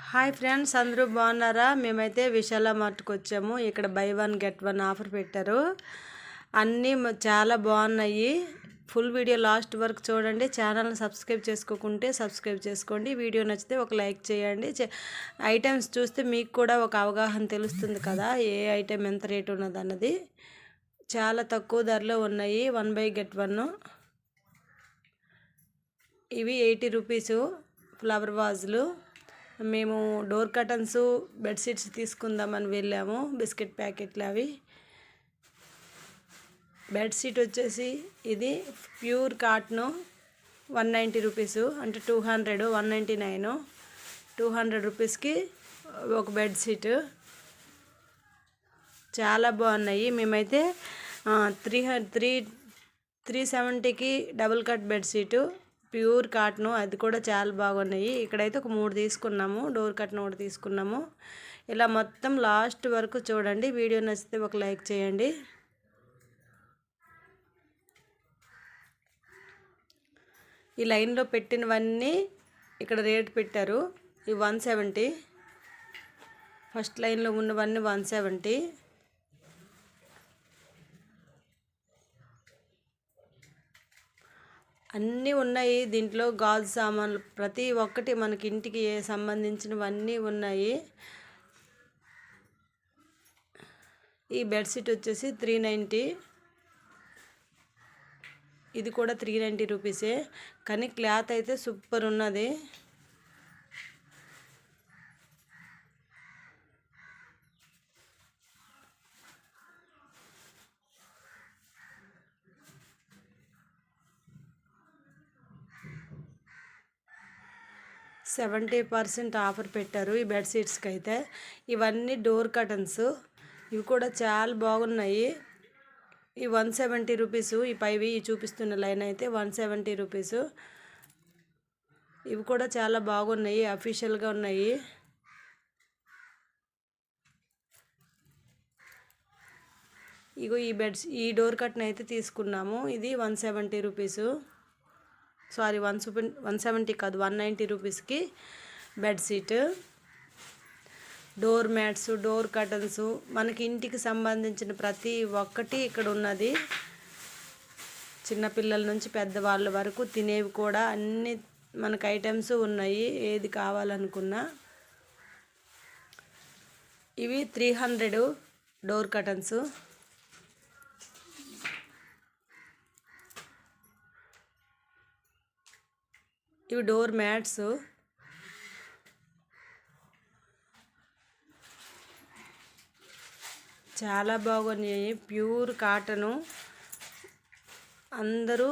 Hi friends అందరూ బాగున్నారా? మేమైతే విశాల మార్ట్కి వచ్చాము. ఇక్కడ buy one get one offer పెట్టారు. అన్నీ చాలా బాగున్నాయి. ఫుల్ వీడియో లాస్ట్ వరకు చూడండి. ఛానల్ని సబ్స్క్రైబ్ చేసుకోకుంటే సబ్స్క్రైబ్ చేసుకోండి. వీడియో నచ్చితే ఒక లైక్ చేయండి. చే- ఐటమ్స్ చూస్తే మీకు కూడా ఒక అవగాహన తెలుస్తుంది కదా ఏ ఐటెం ఎంత రేటు ఉన్నదన్నది. చాలా తక్కువ ధరలో ఉన్నాయి. One buy get one. ఇవి ఎయిటీ రూపీసు ఫ్లవర్ వాజులు. మేము డోర్ కర్టన్స్ బెడ్షీట్స్ తీసుకుందామని వెళ్ళాము. బిస్కెట్ ప్యాకెట్లు అవి. బెడ్షీట్ వచ్చేసి ఇది pure cotton. One ninety rupees. అంటే two hundred one ninety nine. Two hundred రూపీస్కి ఒక బెడ్షీట్ చాలా బాగున్నాయి. మేమైతే three three three సెవెంటీకి double cut bedsheet pure cotton అది కూడా చాలా బాగున్నాయి. ఇక్కడైతే ఒక మూడు తీసుకున్నాము డోర్ కట్ను ఒకటి తీసుకున్నాము. ఇలా మొత్తం లాస్ట్ వరకు చూడండి. వీడియో నచ్చితే ఒక లైక్ చేయండి. ఈ లైన్లో పెట్టినవన్నీ ఇక్కడ రేట్ పెట్టారు. ఈ వన్ సెవెంటీ. ఫస్ట్ లైన్లో ఉన్నవన్నీ వన్ సెవెంటీ. అన్నీ ఉన్నాయి. దీంట్లో గాజు సామాన్లు ప్రతి ఒక్కటి మనకి ఇంటికి సంబంధించినవన్నీ ఉన్నాయి. ఈ బెడ్షీట్ వచ్చేసి త్రీ నైంటీ. ఇది కూడా త్రీ నైంటీ రూపీసే. కానీ క్లాత్ అయితే సూపర్ ఉన్నది. సెవెంటీ పర్సెంట్ ఆఫర్ పెట్టారు ఈ బెడ్షీట్స్కి అయితే ఇవన్నీ డోర్ కటన్స్ ఇవి కూడా చాలా బాగున్నాయి. ఈ వన్ సెవెంటీ రూపీస్ ఈ పైవి ఈ చూపిస్తున్న లైన్ అయితే వన్ సెవెంటీ రూపీస్. ఇవి కూడా చాలా బాగున్నాయి అఫీషియల్గా ఉన్నాయి. ఇగో ఈ బెడ్స్ ఈ డోర్ కట్న అయితే తీసుకున్నాము. ఇది one seventy rupees. Sorry one seven one seventy కాదు వన్ నైంటీ రూపీస్కి bedsheet door mats door curtains మనకి ఇంటికి సంబంధించిన ప్రతి ఒక్కటి ఇక్కడ ఉన్నది. చిన్నపిల్లల నుంచి పెద్దవాళ్ళ వరకు తినేవి కూడా అన్ని మనకు ఐటమ్స్ ఉన్నాయి ఏది కావాలనుకున్నా. ఇవి త్రీ హండ్రెడ్ డోర్ కర్టన్స్. ఇవి డోర్ మ్యాట్స్. చాలా బాగున్నాయి. ప్యూర్ కాటను అందరూ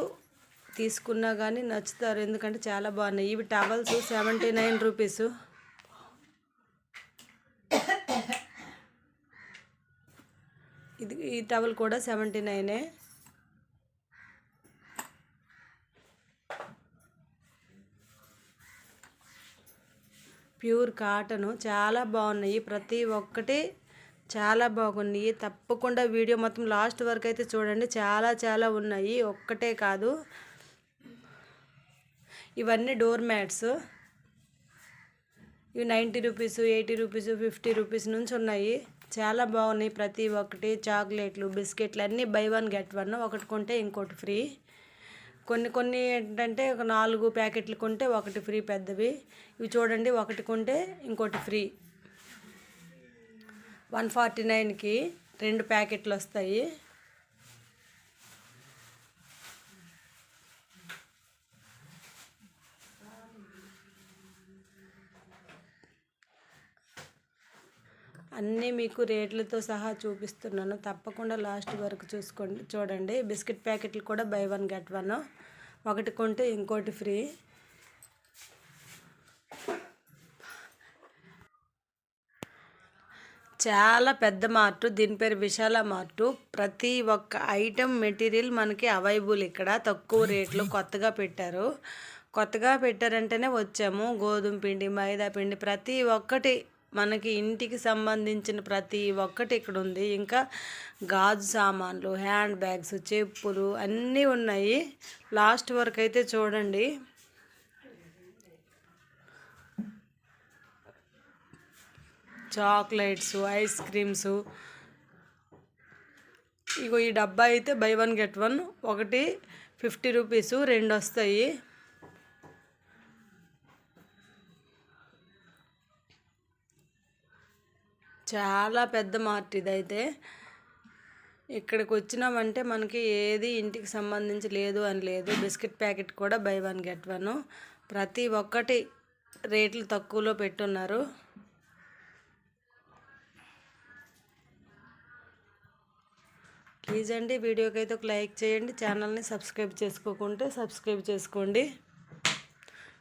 తీసుకున్నా కానీ నచ్చుతారు. ఎందుకంటే చాలా బాగున్నాయి. ఇవి టవల్స్ సెవెంటీ నైన్ రూపీస్. ఇది ఈ టవల్ కూడా సెవెంటీ నైనే. Pure cotton. చాలా బాగున్నాయి. ప్రతి ఒక్కటి చాలా బాగున్నాయి. తప్పకుండా వీడియో మొత్తం లాస్ట్ వరకు అయితే చూడండి. చాలా చాలా ఉన్నాయి. ఒక్కటే కాదు. ఇవన్నీ డోర్ మ్యాట్స్. ఇవి ninety rupees eighty rupees fifty rupees నుంచి ఉన్నాయి. చాలా బాగున్నాయి. ప్రతి ఒక్కటి చాక్లెట్లు బిస్కెట్లు అన్నీ బై వన్ గెట్ వన్. ఒకటి కొంటే ఇంకోటి ఫ్రీ. కొన్ని కొన్ని ఏంటంటే ఒక నాలుగు ప్యాకెట్లు కొంటే ఒకటి ఫ్రీ పెద్దవి. ఇవి చూడండి ఒకటి కొంటే ఇంకోటి ఫ్రీ. వన్ ఫార్టీ నైన్కి రెండు ప్యాకెట్లు వస్తాయి. అన్నీ మీకు రేట్లతో సహా చూపిస్తున్నాను. తప్పకుండా లాస్ట్ వరకు చూసుకోండి చూడండి. బిస్కెట్ ప్యాకెట్లు కూడా బై వన్ గెట్ వన్. ఒకటి కొంటే ఇంకోటి ఫ్రీ. చాలా పెద్ద మార్టు దీని పేరు విశాల మార్టు. ప్రతి ఒక్క ఐటెం మెటీరియల్ మనకి అవైలబుల్ ఇక్కడ. తక్కువ రేట్లో కొత్తగా పెట్టారు. కొత్తగా పెట్టారంటేనే వచ్చాము. గోధుమ పిండి మైదా పిండి ప్రతి ఒక్కటి మనకి ఇంటికి సంబంధించిన ప్రతి ఒక్కటి ఇక్కడ ఉంది. ఇంకా గాజు సామాన్లు హ్యాండ్ బ్యాగ్స్ చెప్పులు అన్నీ ఉన్నాయి. లాస్ట్ వరకు అయితే చూడండి. Chocolates ice creams. ఇగో ఈ డబ్బా అయితే బై వన్ గెట్ వన్. ఒకటి ఫిఫ్టీ రూపీస్ రెండు వస్తాయి. చాలా పెద్ద మార్ట్ ఇదైతే. ఇక్కడికి వచ్చినామంటే మనకి ఏది ఇంటికి సంబంధించి లేదు అని లేదు. బిస్కెట్ ప్యాకెట్ కూడా బై వన్ గెట్ వన్. ప్రతి ఒక్కటి రేట్లు తక్కువలో పెట్టున్నారు. ప్లీజ్ అండి వీడియోకి అయితే ఒక లైక్ చేయండి ఛానల్ని సబ్స్క్రైబ్ చేసుకోకుంటే సబ్స్క్రైబ్ చేసుకోండి.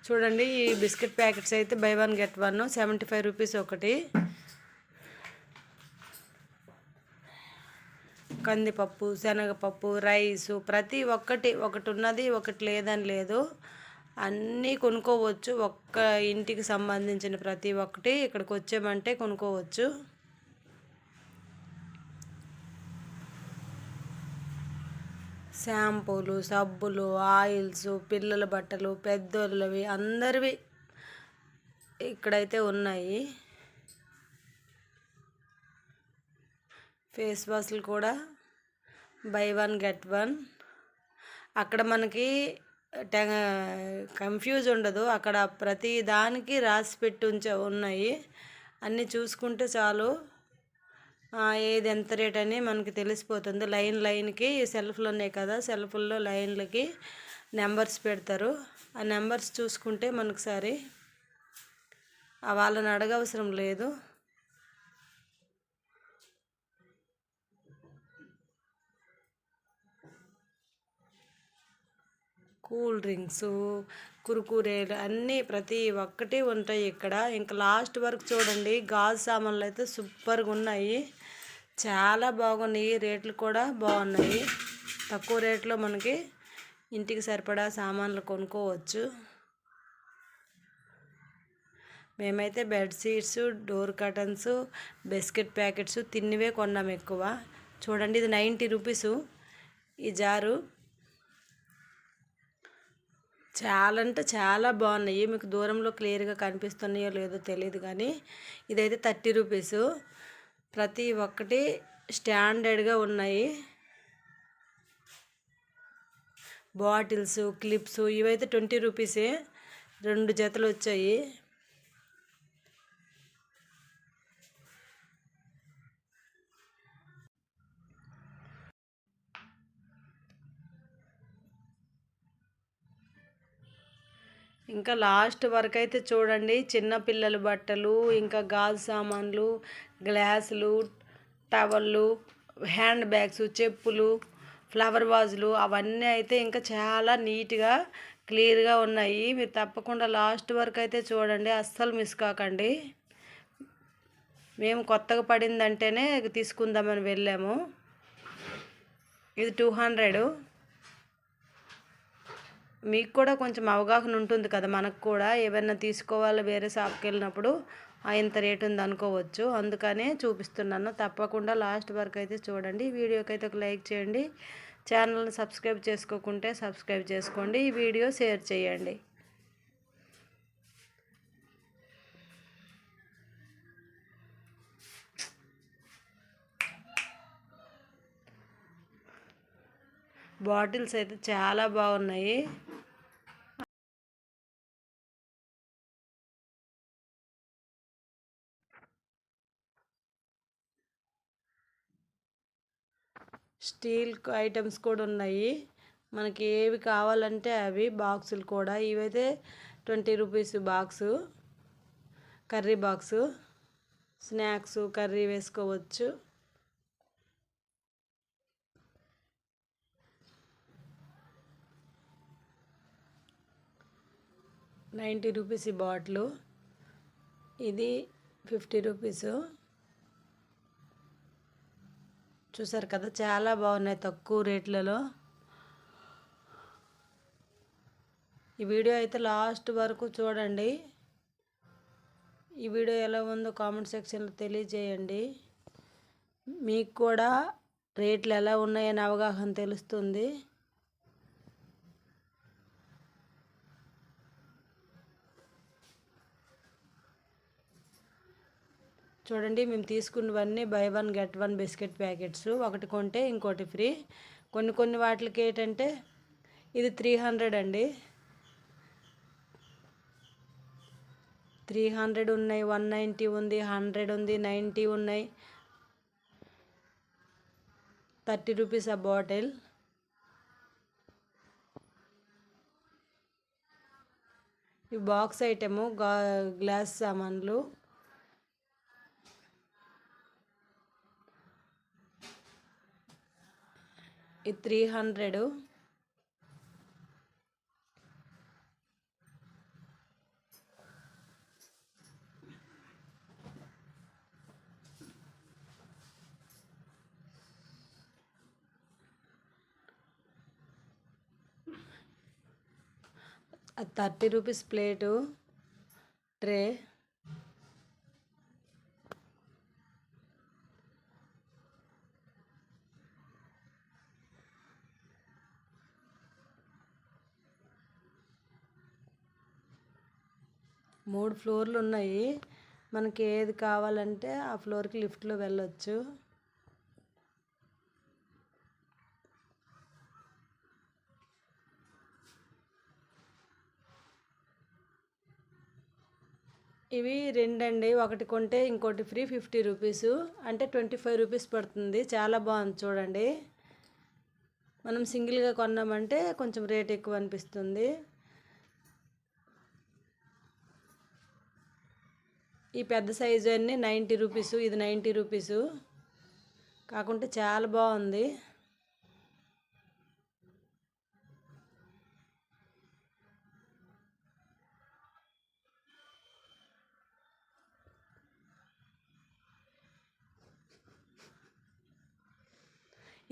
చూడండి ఈ బిస్కెట్ ప్యాకెట్స్ అయితే buy one get one seventy five rupees ఒకటి. కందిపప్పు శనగపప్పు రైసు ప్రతి ఒక్కటి ఒకటి ఉన్నది ఒకటి లేదని లేదు. అన్నీ కొనుక్కోవచ్చు. ఒక్క ఇంటికి సంబంధించిన ప్రతి ఒక్కటి ఇక్కడికి వచ్చామంటే కొనుక్కోవచ్చు. షాంపూలు సబ్బులు ఆయిల్స్ పిల్లల బట్టలు పెద్దోళ్ళవి అందరివి ఇక్కడైతే ఉన్నాయి. ఫేస్ వాష్లు కూడా బై వన్ గెట్ వన్. అక్కడ మనకి కన్ఫ్యూజ్ ఉండదు. అక్కడ ప్రతి దానికి రాసి పెట్టి ఉంచ ఉన్నాయి. అన్నీ చూసుకుంటే చాలు. ఏది ఎంత రేట్ అని మనకి తెలిసిపోతుంది. లైన్ లైన్కి సెల్ఫ్లు ఉన్నాయి కదా సెల్ఫ్ల్లో లైన్లకి నెంబర్స్ పెడతారు. ఆ నెంబర్స్ చూసుకుంటే మనకు సరే. వాళ్ళని అడగవసరం లేదు. కూల్ డ్రింక్స్ కురుకురేలు అన్నీ ప్రతి ఒక్కటి ఉంటాయి ఇక్కడ. ఇంకా లాస్ట్ వరకు చూడండి గాజు సామాన్లు అయితే సూపర్గా ఉన్నాయి. చాలా బాగున్నాయి రేట్లు కూడా బాగున్నాయి. తక్కువ రేట్లో మనకి ఇంటికి సరిపడా సామాన్లు కొనుక్కోవచ్చు. మేమైతే bedsheets door curtains biscuit packets తిన్నివే కొన్నాం ఎక్కువ. చూడండి ఇది నైంటీ రూపీసు ఈ జారు. చాలా అంటే చాలా బాగున్నాయి. మీకు దూరంలో క్లియర్గా కనిపిస్తున్నాయో లేదో తెలియదు కానీ ఇదైతే థర్టీ రూపీసు. ప్రతి ఒక్కటి స్టాండర్డ్గా ఉన్నాయి. బాటిల్స్ క్లిప్స్ ఇవైతే ట్వంటీ రూపీసే. రెండు జతలు వచ్చాయి. ఇంకా లాస్ట్ వరకు అయితే చూడండి చిన్నపిల్లల బట్టలు ఇంకా గాజు సామాన్లు గ్లాసులు టవళ్ళు హ్యాండ్ బ్యాగ్స్ చెప్పులు ఫ్లవర్ వాజులు అవన్నీ అయితే ఇంకా చాలా నీట్గా క్లియర్గా ఉన్నాయి. మీరు తప్పకుండా లాస్ట్ వరకు అయితే చూడండి. అస్సలు మిస్ కాకండి. మేము కొత్తగా పడిందంటేనే తీసుకుందామని వెళ్ళాము. ఇది టూ హండ్రెడ్. మీకు కూడా కొంచెం అవగాహన ఉంటుంది కదా మనకు కూడా. ఏమైనా తీసుకోవాలి వేరే షాప్కి వెళ్ళినప్పుడు ఇంత రేట్ ఉంది అనుకోవచ్చు. అందుకనే చూపిస్తున్నాను. తప్పకుండా లాస్ట్ వరకు అయితే చూడండి. వీడియోకి అయితే ఒక లైక్ చేయండి. ఛానల్ని సబ్స్క్రైబ్ చేసుకోకుంటే సబ్స్క్రైబ్ చేసుకోండి. ఈ వీడియో షేర్ చేయండి. బాటిల్స్ అయితే చాలా బాగున్నాయి. స్టీల్ ఐటమ్స్ కూడా ఉన్నాయి. మనకి ఏవి కావాలంటే అవి బాక్సులు కూడా. ఇవైతే twenty rupees box curry box snacks curry వేసుకోవచ్చు. నైంటీ రూపీస్ ఈ బాటిల్. ఇది ఫిఫ్టీ రూపీసు. చూసారు కదా చాలా బాగున్నాయి తక్కువ రేట్లలో. ఈ వీడియో అయితే లాస్ట్ వరకు చూడండి. ఈ వీడియో ఎలా ఉందో కామెంట్ సెక్షన్లో తెలియజేయండి. మీకు కూడా రేట్లు ఎలా ఉన్నాయని అవగాహన తెలుస్తుంది. చూడండి మేము తీసుకున్నవన్నీ buy one get one biscuit packets ఒకటి కొంటే ఇంకోటి ఫ్రీ కొన్ని కొన్ని వాటికి ఏంటంటే ఇది త్రీ హండ్రెడ్ అండి. త్రీ హండ్రెడ్ ఉన్నాయి వన్ నైంటీ ఉంది హండ్రెడ్ ఉంది నైంటీ ఉన్నాయి. థర్టీ రూపీస్ ఆ బాటిల్ ఈ బాక్స్ ఐటెము గ్లాస్ సామాన్లు ఇది three hundred. Thirty rupees plate tray. మూడు ఫ్లోర్లు ఉన్నాయి. మనకి ఏది కావాలంటే ఆ ఫ్లోర్కి లిఫ్ట్లో వెళ్ళొచ్చు. ఇవి రెండండి. ఒకటి కొంటే ఇంకోటి ఫ్రీ ఫిఫ్టీ రూపీస్. అంటే ట్వంటీ ఫైవ్ రూపీస్ పడుతుంది. చాలా బాగుంది చూడండి. మనం సింగిల్గా కొన్నామంటే కొంచెం రేట్ ఎక్కువ అనిపిస్తుంది. ఈ పెద్ద సైజు అన్నీ నైంటీ రూపీస్ ఇది నైంటీ రూపీస్. కాకుంటే చాలా బాగుంది.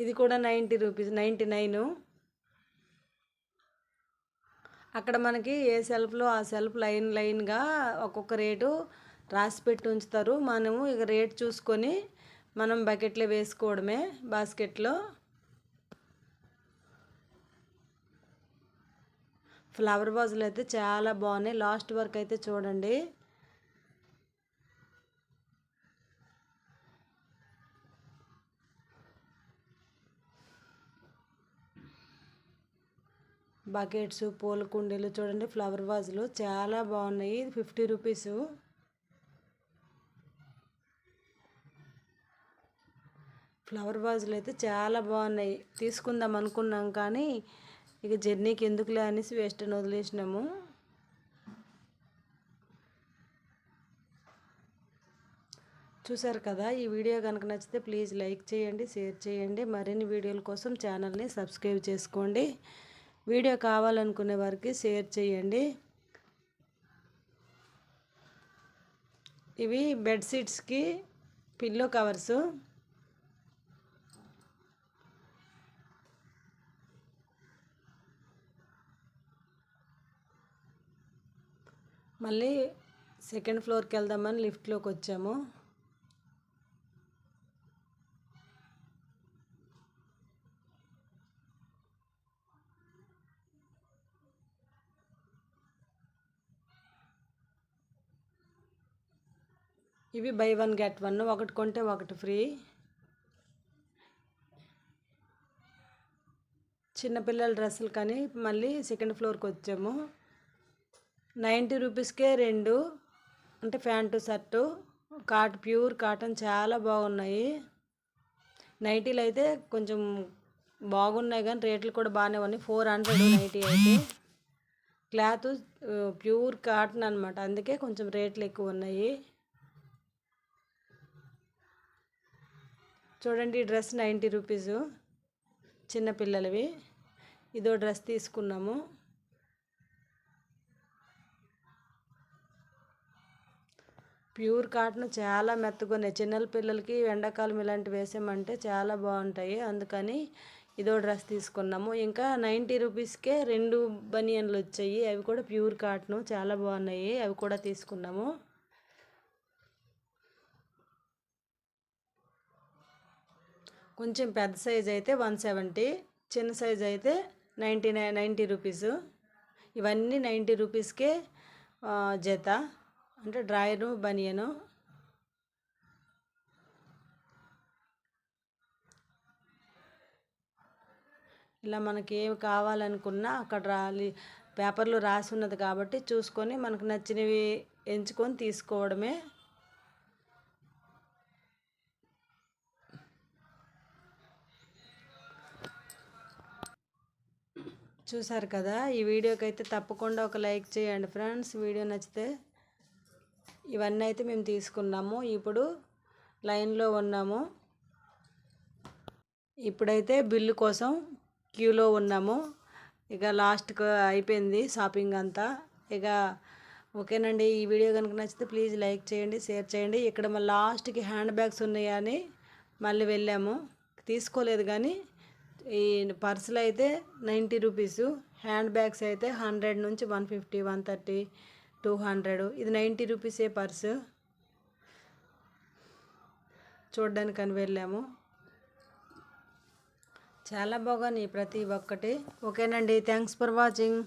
ఇది కూడా నైంటీ రూపీస్ నైంటీ నైను. అక్కడ మనకి ఏ సెల్ఫ్లో ఆ సెల్ఫ్ లైన్ లైన్గా ఒక్కొక్క రేటు రాసి పెట్టి ఉంచుతారు. మనము ఇక రేట్ చూసుకొని మనం బకెట్లో వేసుకోవడమే బాస్కెట్లో. ఫ్లవర్ బాజులు అయితే చాలా బాగున్నాయి. లాస్ట్ వరకు అయితే చూడండి. బకెట్స్ పూల కుండీలు చూడండి. ఫ్లవర్ వాజులు చాలా బాగున్నాయి. Fifty rupees. ఫ్లవర్ వాజులు అయితే చాలా బాగున్నాయి. తీసుకుందాం అనుకున్నాం కానీ ఇక జర్నీకి ఎందుకులే అనేసి వేస్ట్ అని వదిలేసినాము. చూసారు కదా ఈ వీడియో కనుక నచ్చితే ప్లీజ్ లైక్ చేయండి షేర్ చేయండి. మరిన్ని వీడియోల కోసం ఛానల్ని సబ్స్క్రైబ్ చేసుకోండి. వీడియో కావాలనుకునే వారికి షేర్ చేయండి. ఇవి బెడ్షీట్స్కి పిల్లో కవర్సు. మళ్ళీ సెకండ్ ఫ్లోర్కి వెళ్దామని లిఫ్ట్లోకి వచ్చాము. ఇవి బై వన్ గెట్ వన్ ఒకటి కొంటే ఒకటి ఫ్రీ. చిన్నపిల్లల డ్రెస్సులు కానీ మళ్ళీ సెకండ్ ఫ్లోర్కి వచ్చాము. నైంటీ రూపీస్కే రెండు అంటే ప్యాంటు షర్టు కాట్ ప్యూర్ కాటన్ చాలా బాగున్నాయి. నైటీలు అయితే కొంచెం బాగున్నాయి కానీ రేట్లు కూడా బాగానే ఉన్నాయి. ఫోర్ హండ్రెడ్ నైటీ అయితే. క్లాత్ ప్యూర్ కాటన్ అనమాట అందుకే కొంచెం రేట్లు ఎక్కువ ఉన్నాయి. చూడండి ఈ డ్రెస్ నైంటీ రూపీసు. చిన్నపిల్లలవి ఇదో డ్రెస్ తీసుకున్నాము. ప్యూర్ కాటన్ చాలా మెత్తగున్నాయి. చిన్నల పిల్లలకి ఎండాకాలం ఇలాంటివి వేసామంటే చాలా బాగుంటాయి. అందుకని ఇదో డ్రెస్ తీసుకున్నాము. ఇంకా నైంటీ రూపీస్కే రెండు బనియన్లు వచ్చాయి. అవి కూడా ప్యూర్ కాటన్. చాలా బాగున్నాయి. అవి కూడా తీసుకున్నాము. కొంచెం పెద్ద సైజ్ అయితే వన్ సెవెంటీ చిన్న సైజ్ అయితే నైంటీ నైన్ నైంటీ రూపీసు. ఇవన్నీ నైంటీ రూపీస్కే జత. అంటే డ్రాయను బనియను. ఇలా మనకి ఏమి కావాలనుకున్నా అక్కడ రాలి పేపర్లో రాసి ఉన్నది కాబట్టి చూసుకొని మనకు నచ్చినవి ఎంచుకొని తీసుకోవడమే. చూసారు కదా ఈ వీడియోకి అయితే తప్పకుండా ఒక లైక్ చేయండి ఫ్రెండ్స్. వీడియో నచ్చితే ఇవన్నీ అయితే మేము తీసుకున్నాము. ఇప్పుడు లైన్లో ఉన్నాము. ఇప్పుడైతే బిల్లు కోసం క్యూలో ఉన్నాము. ఇక లాస్ట్కి అయిపోయింది షాపింగ్ అంతా. ఇక ఓకేనండి. ఈ వీడియో కనుక నచ్చితే ప్లీజ్ లైక్ చేయండి షేర్ చేయండి. ఇక్కడ మళ్ళీ లాస్ట్కి హ్యాండ్ బ్యాగ్స్ ఉన్నాయని మళ్ళీ వెళ్ళాము. తీసుకోలేదు కానీ ఈ పర్సులు అయితే నైంటీ రూపీస్. హ్యాండ్ బ్యాగ్స్ అయితే హండ్రెడ్ నుంచి one fifty one thirty two hundred. ఇది నైంటీ రూపీసే పర్సు. చూడ్డానికి అని వెళ్ళాము. చాలా బాగున్నాయి ప్రతి ఒక్కటి. ఓకేనండి థ్యాంక్స్ ఫర్ వాచింగ్.